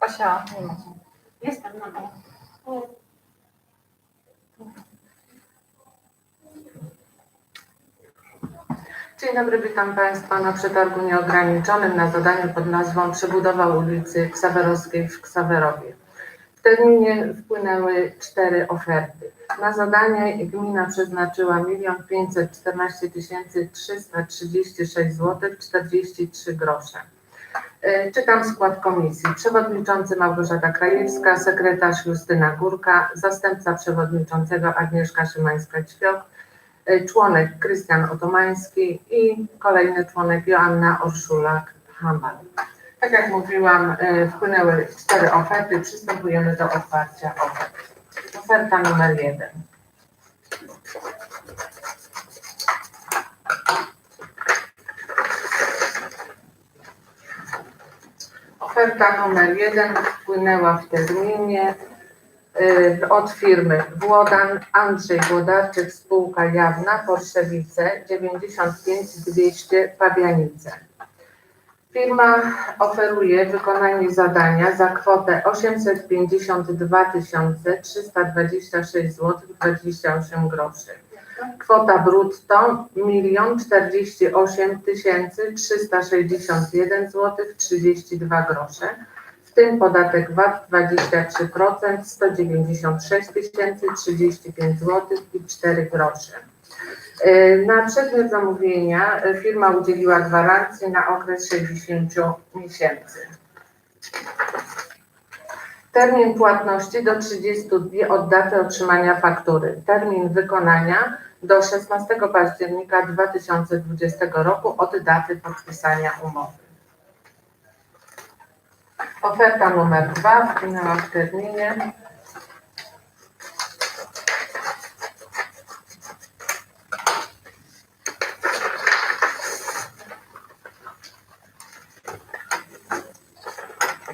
Kasia, nie ma. Jestem na to. Dzień dobry, witam Państwa na przetargu nieograniczonym na zadaniu pod nazwą Przebudowa ulicy Ksawerowskiej w Ksawerowie. W terminie wpłynęły cztery oferty. Na zadanie gmina przeznaczyła 1 514 336 zł 43 grosze. E, Czytam skład komisji. Przewodniczący Małgorzata Krajewska, sekretarz Justyna Górka, zastępca przewodniczącego Agnieszka Szymańska-Ćwiok, e, członek Krystian Otomański i kolejny członek Joanna Orszulak-Hamal. Tak jak mówiłam, e, wpłynęły cztery oferty. Przystępujemy do otwarcia ofert. Oferta numer jeden. Oferta numer jeden wpłynęła w terminie y, od firmy Włodan Andrzej Włodarczyk, spółka jawna, Porszewice 95200 Pabianice. Firma oferuje wykonanie zadania za kwotę 852 326 zł 28 groszy. Kwota brutto 1 048 361 zł 32 grosze, w tym podatek VAT 23% 196 035 zł i 4 grosze. Yy, Na przedmiot zamówienia yy, firma udzieliła gwarancji na okres 60 miesięcy. Termin płatności do 30 dni od daty otrzymania faktury. Termin wykonania do 16 października 2020 roku od daty podpisania umowy. Oferta numer dwa wpłynęła w terminie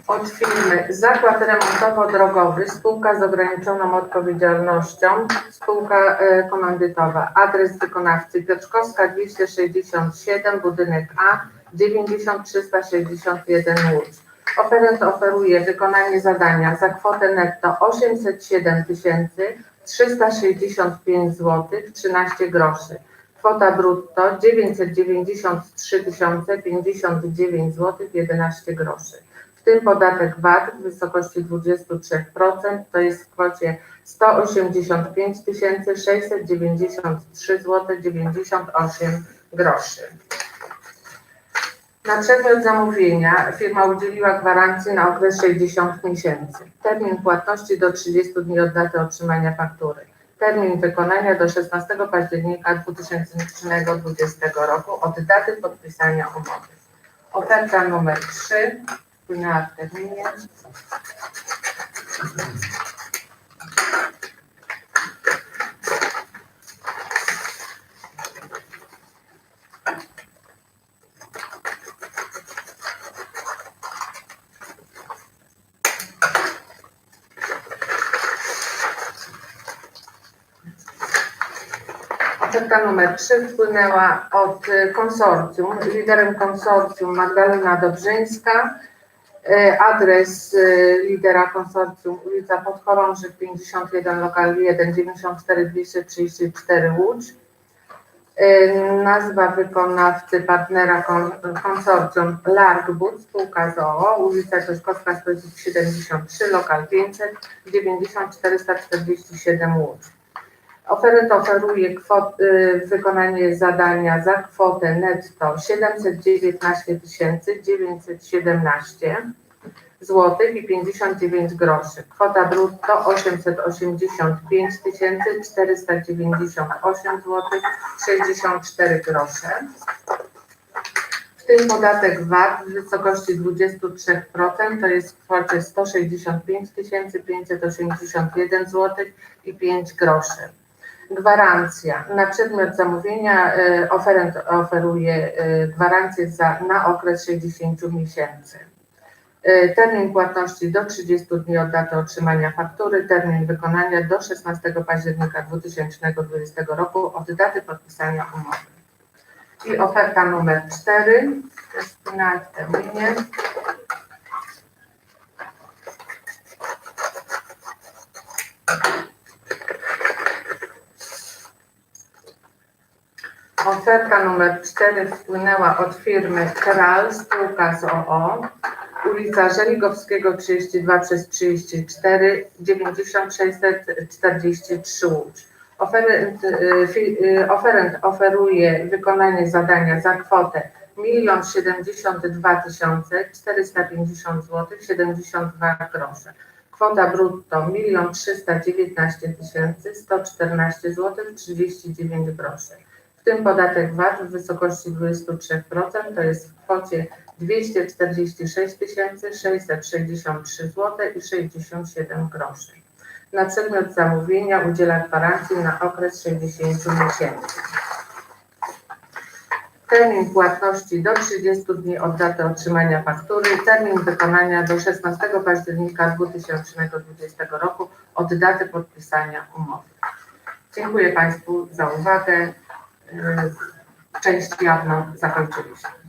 od firmy Zakład Remontowo-Drogowy, spółka z ograniczoną odpowiedzialnością, spółka e, komandytowa. Adres wykonawcy Piotrkowska 267, budynek A 90361 Łódź. Oferent oferuje wykonanie zadania za kwotę netto 807 365 zł 13 groszy. Kwota brutto 993 059 zł 11 groszy tym podatek VAT w wysokości 23%, to jest w kwocie 185 693 zł 98 groszy. Na przedmiot zamówienia firma udzieliła gwarancji na okres 60 miesięcy. Termin płatności do 30 dni od daty otrzymania faktury. Termin wykonania do 16 października 2020 roku od daty podpisania umowy. Oferta numer 3 w terminie. Oferta numer 3 wpłynęła od konsorcjum. Liderem konsorcjum Magdalena Dobrzyńska. Y, Adres y, lidera konsorcjum ulica Podchorążych 51, lokal 1, 94 234 Łódź. Y, Nazwa wykonawcy partnera kon, konsorcjum Larkbud, spółka ZOO, ulica Koszkowska 173, lokal 500, 90 447 Łódź. Oferent oferuje kwot, y, wykonanie zadania za kwotę netto 719 917 zł i 59 groszy. Kwota brutto 885 498 zł 64 grosze. W tym podatek VAT w wysokości 23% to jest w kwocie 165 581 zł i 5 groszy. Gwarancja. Na przedmiot zamówienia y, oferent oferuje y, gwarancję za, na okres 60 miesięcy. Y, Termin płatności do 30 dni od daty otrzymania faktury, termin wykonania do 16 października 2020 roku od daty podpisania umowy. I oferta numer 4, Krystyna w terminie. Oferta numer 4 wpłynęła od firmy Kral, spółka z OO, ulica Żeligowskiego 32 przez 34, 9643 Łódź. Oferent, y, y, oferent oferuje wykonanie zadania za kwotę 1 072 450 zł 72 grosze. Kwota brutto 1 319 114 zł 39 groszy. Tym podatek VAT w wysokości 23% to jest w kwocie 246 663 zł i 67 groszy. Na przedmiot zamówienia udziela gwarancji na okres 60 miesięcy. Termin płatności do 30 dni od daty otrzymania faktury, termin wykonania do 16 października 2020 roku od daty podpisania umowy. Dziękuję Państwu za uwagę. Yy, Część jawną zakończyliśmy.